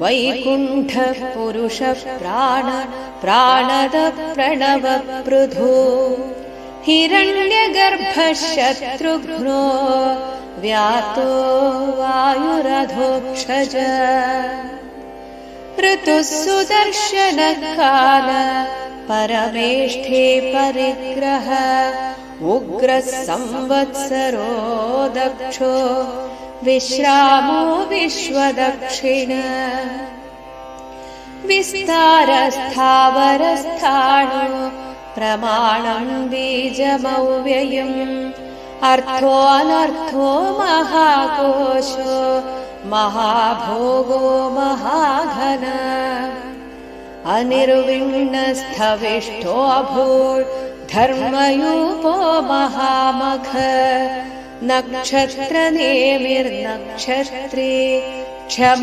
वैकुण्ठः पुरुषः प्राण प्राणद प्रणवपृधो हिरण्यगर्भः शत्रुघ्नो व्यातो वायुरधोक्षज। ऋतुः सुदर्शनकाल परमेष्ठे परिग्रह उग्रः संवत्सरो दक्षो विश्रामो विश्वदक्षिण। विस्तारस्थावरस्थाणो प्रमाणम् बीजमव्ययम् अर्थोऽनर्थो महाकोशो महाभोगो महाघन। अनिर्विण्णस्थविष्ठोऽभूत् धर्मयूपो महामख नक्षत्रनेमिर्नक्षत्रे क्षम